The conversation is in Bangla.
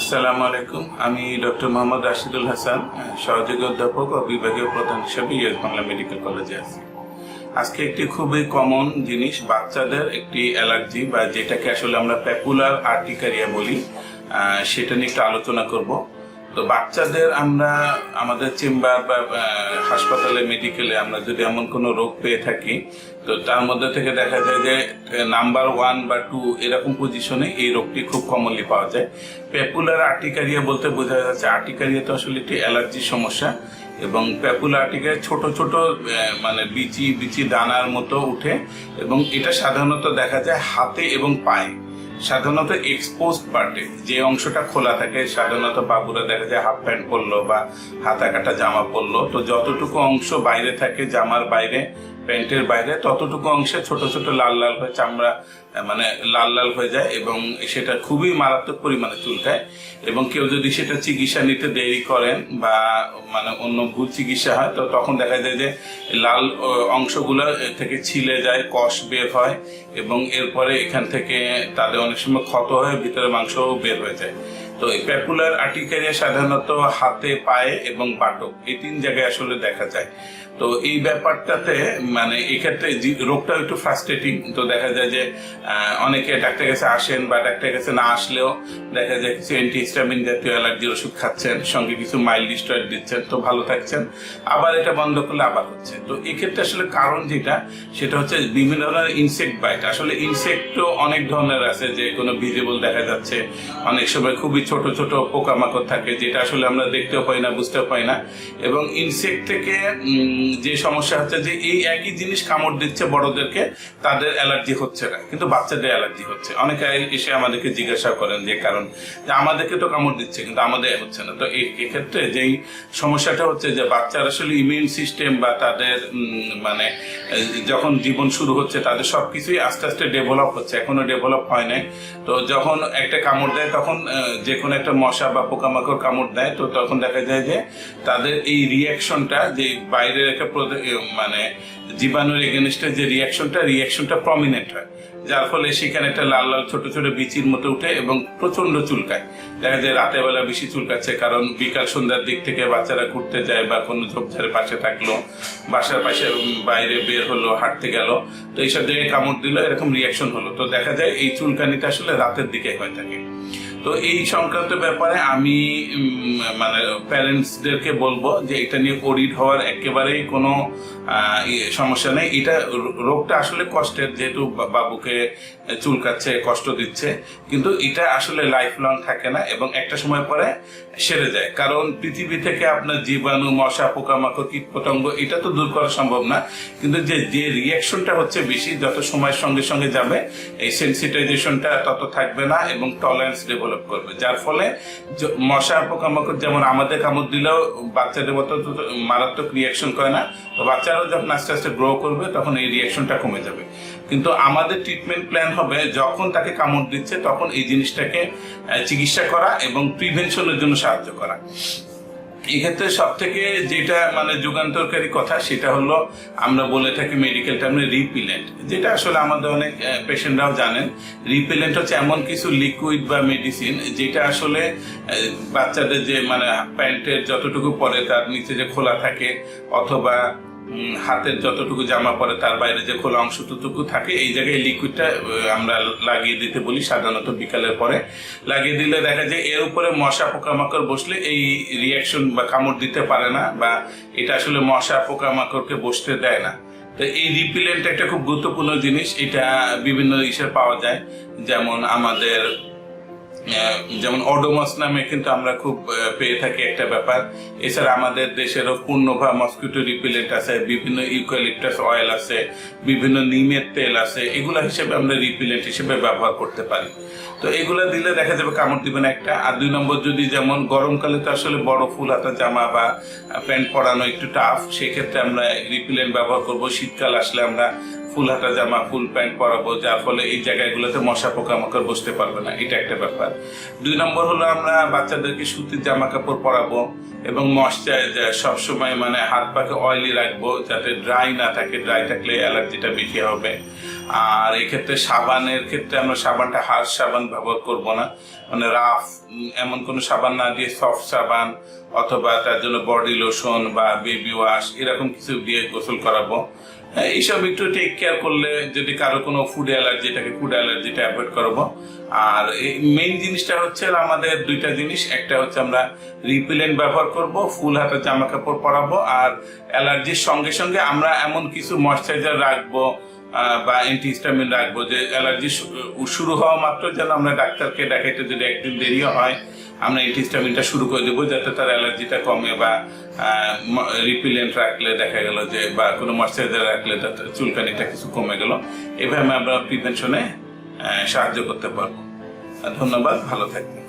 আসসালামু আলাইকুম। আমি ডক্টর মোহাম্মদ রাশিদুল হাসান, সহযোগী অধ্যাপক ও বিভাগীয় প্রধান হিসেবে ইয়েস বাংলা মেডিকেল কলেজে আছি। আজকে একটি খুবই কমন জিনিস, বাচ্চাদের একটি অ্যালার্জি বা যেটাকে আসলে আমরা প্যাপুলার আর্টিকারিয়া বলি সেটা নিয়ে একটু আলোচনা করব। তো বাচ্চাদের আমরা আমাদের চেম্বার বা হাসপাতালে মেডিকেলে আমরা যদি এমন কোনো রোগ পেয়ে থাকি, তো তার মধ্যে থেকে দেখা যায় যে নাম্বার ওয়ান বা টু এরকম পজিশনে এই রোগটি খুব কমনলি পাওয়া যায়। প্যাপুলার আর্টিকারিয়া বলতে বোঝা যাচ্ছে আর্টিকারিয়া তো আসলে একটি অ্যালার্জির সমস্যা এবং প্যাপুলার আর্টিকায় ছোট ছোট মানে বিচি বিচি দানার মতো উঠে এবং এটা সাধারণত দেখা যায় হাতে এবং পায়ে। সাধারণত এক্সপোজ পার্টে যে অংশটা খোলা থাকে, সাধারণত বাবুরা দেখা যায় হাফ প্যান্ট পরলো বা হাতা কাটা জামা পরলো। তো যতটুকু অংশ বাইরে থাকে, জামার বাইরে প্যান্টের বাইরে ততটুকু অংশে ছোট ছোট লাল লাল হয়ে চামড়া মানে লাল লাল হয়ে যায় এবং সেটা খুবই মারাত্মক পরিমাণে চুলকায়। এবং কেউ যদি সেটা চিকিৎসা নিতে দেরি করেন বা মানে অন্য ভুল চিকিৎসা হয়, তো তখন দেখা যায় যে লাল অংশগুলো থেকে ছিলে যায়, কষ বের হয় এবং এরপরে এখান থেকে তাদের অনেক সময় ক্ষত হয়ে ভিতরে মাংসও বের হয়ে যায়। তো এই প্যাপুলার আর্টিকারিয়া সাধারণত হাতে, পায়ে এবং বাটক এই তিন জায়গায় আসলে দেখা যায়। তো এই ব্যাপারটাতে মানে এক্ষেত্রে রোগটা একটু ফ্রাস্ট্রেটিং তো দেখা যায় যে অনেকে ডাক্তার কাছে আসেন বা ডাক্তার কাছে না আসলেও দেখা যায় কিছু অ্যান্টিহিস্টামিন জাতীয় অ্যালার্জির ওষুধ খাচ্ছেন, সঙ্গে কিছু মাইল্ড স্টেরয়েড দিচ্ছেন, তো ভালো থাকছেন। আবার এটা বন্ধ করলে আবার হচ্ছে। তো এক্ষেত্রে আসলে কারণ যেটা, সেটা হচ্ছে বিভিন্ন ধরনের ইনসেক্ট বাইট আসলে ইনসেক্টও অনেক ধরনের আছে, যে কোনো ভিজিবল দেখা যাচ্ছে। অনেক সময় খুবই ছোট ছোট পোকামাকড় থাকে, যেটা আসলে আমরা দেখতেও পাই না, বুঝতেও পাই না। এবং ইনসেক্ট থেকে যে সমস্যা হচ্ছে যে এই একই জিনিস কামড় দিচ্ছে বড়দেরকে, তাদের অ্যালার্জি হচ্ছে না, কিন্তু বাচ্চাদের অ্যালার্জি হচ্ছে। অনেকে এসে আমাদেরকে জিজ্ঞাসা করেন যে, কারণ যে আমাদেরকে তো কামড় দিচ্ছে, কিন্তু আমাদের হচ্ছে না। তো এক্ষেত্রে যেই সমস্যাটা হচ্ছে যে বাচ্চার আসলে ইমিউন সিস্টেম বা তাদের মানে যখন জীবন শুরু হচ্ছে, তাদের সব কিছুই আস্তে আস্তে ডেভেলপ হচ্ছে, এখনও ডেভেলপ হয় নাই। তো যখন একটা কামড় দেয়, তখন যে কোনো একটা মশা বা পোকামাকড় কামড় দেয়, তো তখন দেখা যায় যে তাদের এই রিয়াকশনটা যে বাইরের একটা মানে জীবাণুর এগেনস্টে যে রিয়াকশনটা রিয়াকশনটা প্রমিনেন্ট হয়। যার ফলে সেখানে একটা লাল লাল, ছোট ছোট বিচির মতো উঠে এবং প্রচণ্ড চুলকায়। দেখা যায় রাতের বেলা বেশি চুলকাচ্ছে কারণ বিকাল সন্ধ্যার দিক থেকে বাচ্চারা ঘুরতে যায় বা কোনো ঝোপঝাড়ের পাশে থাকল, বাসার পাশে বাইরে বের হলো, হাঁটতে গেল, তো এইসব জায়গায় কামড় দিল, এরকম রিয়াকশন হলো। তো দেখা যায় এই চুলকানিটা আসলে রাতের দিকে হয়ে থাকে। তো এই সংক্রান্ত ব্যাপারে আমি মানে প্যারেন্টসদেরকে বলব যে এটা নিয়ে ওরিড হওয়ার একেবারেই কোনো ইয়ে, সমস্যা নেই। এটা রোগটা আসলে কষ্টের যেহেতু বাবুকে চুলকাচ্ছে কষ্ট দিচ্ছে। কিন্তু এটা আসলে লাইফ লং থাকে না এবং একটা সময় পরে সেরে যায়। কারণ পৃথিবী থেকে আপনার জীবাণু মশা পোকামাকড় কীট পতঙ্গ এটা তো দূর করা সম্ভব না। কিন্তু যে যে রিয়াকশনটা হচ্ছে বেশি যত সময়ের সঙ্গে সঙ্গে যাবে এই সেন্সিটাইজেশনটা তত থাকবে না এবং টলারেন্স ডেভেলপ করবে। যার ফলে মশা পোকামাকড় যেমন আমাদের কামড় দিলেও বাচ্চাদের মতো মারাত্মক রিয়াকশন করে না, তো বাচ্চারাও যখন আস্তে আস্তে গ্রো করবে তখন এই রিয়াকশনটা কমে যাবে। কিন্তু আমাদের ট্রিটমেন্ট প্ল্যান হবে যখন তাকে কামড় দিচ্ছে তখন এই জিনিসটাকে চিকিৎসা করা এবং প্রিভেনশনের জন্য সাহায্য করা। এক্ষেত্রে সব থেকে যেটা মানে যুগান্তরকারী কথা সেটা হলো, আমরা বলে থাকি মেডিকেল টার্মে রিপিলেন্ট যেটা আসলে আমাদের অনেক পেশেন্টরাও জানেন। রিপিলেন্ট হচ্ছে এমন কিছু লিকুইড বা মেডিসিন যেটা আসলে বাচ্চাদের যে মানে প্যান্টের যতটুকু পরে তার নিচে যে খোলা থাকে, অথবা হাতের যতটুকু জামা পরে তার বাইরে যে খোলা অংশটুকু থাকে, এই জায়গায় লিকুইডটা আমরা লাগিয়ে দিতে বলি সাধারণত বিকালের পরে। লাগিয়ে দিলে দেখা যায় এর উপরে মশা পোকামাকড় বসলে এই রিয়াকশন বা কামড় দিতে পারে না বা এটা আসলে মশা পোকামাকড়কে বসতে দেয় না। তো এই রিপিলেন্ট একটা খুব গুরুত্বপূর্ণ জিনিস, এটা বিভিন্ন ইসে পাওয়া যায়। যেমন আমাদের যেমন অডোমাস নামে কিন্তু আমরা খুব পেয়ে থাকি একটা ব্যাপার। এছাড়া আমাদের দেশেরও পূর্ণভা মসকিউটো রিপিলেন্ট আছে, বিভিন্ন ইউক্যালিপটাস অয়েল আছে, বিভিন্ন নিমের তেল আছে, এগুলা হিসেবে আমরা রিপিলেন্ট হিসেবে ব্যবহার করতে পারি। তো এগুলো দিলে দেখা যাবে কামড় দিবে না একটা। আর দুই নম্বর, যদি যেমন গরমকালে তো আসলে বড় ফুল, হাতা জামা বা প্যান্ট পরানো একটু টাফ সেক্ষেত্রে আমরা রিপিলেন্ট ব্যবহার করব। শীতকাল আসলে আমরা ফুল হাতা জামা, ফুল প্যান্ট পরাবো, যার ফলে এই জায়গাগুলোতে মশা পোকামাকড় বসতে পারবে না। এটা একটা ব্যাপার। দুই নম্বর হলো আমরা বাচ্চাদেরকে সুতির জামা কাপড় পরাবো এবং ময়শ্চারাইজার সবসময় মানে হাত পাকে অয়েলি রাখব যাতে ড্রাই না থাকে। ড্রাই থাকলে অ্যালার্জিটা বেশি হবে। আর এই ক্ষেত্রে সাবানের ক্ষেত্রে আমরা সাবানটা হার্ড সাবান ব্যবহার করব না। মানে রাফ এমন কোনো সাবান না দিয়ে সফট সাবান অথবা তার জন্য বডি লোশন বা বেবি ওয়াশ এরকম কিছু দিয়ে গোসল করাবো। হ্যাঁ, এইসব একটু টেক কেয়ার করলে যদি কারও কোনো ফুড অ্যালার্জি থাকে ফুড অ্যালার্জিটা অ্যাভয়েড করব। আর মেইন জিনিসটা হচ্ছে আমাদের দুইটা জিনিস একটা হচ্ছে আমরা রিপিলেন্ট ব্যবহার করব ফুল হাতে জামা কাপড় পরাবো আর অ্যালার্জির সঙ্গে সঙ্গে আমরা এমন কিছু ময়শ্চারাইজার রাখব বা অ্যান্টিহিস্টামিন রাখব, যে অ্যালার্জি শুরু হওয়া মাত্র যেন আমরা ডাক্তারকে দেখাইতে যদি একদিন দেরিও হয়, আমরা অ্যান্টিহিস্টামিনটা শুরু করে দেবো, যাতে তার অ্যালার্জিটা কমে বা রিপিলেন্ট রাখলে দেখা গেল যে, বা কোনো ময়শ্চারাইজার রাখলে তার চুলকানিটা কিছু কমে গেল। এভাবে আমরা প্রিভেনশনে সাহায্য করতে পারব। ধন্যবাদ, ভালো থাকবেন।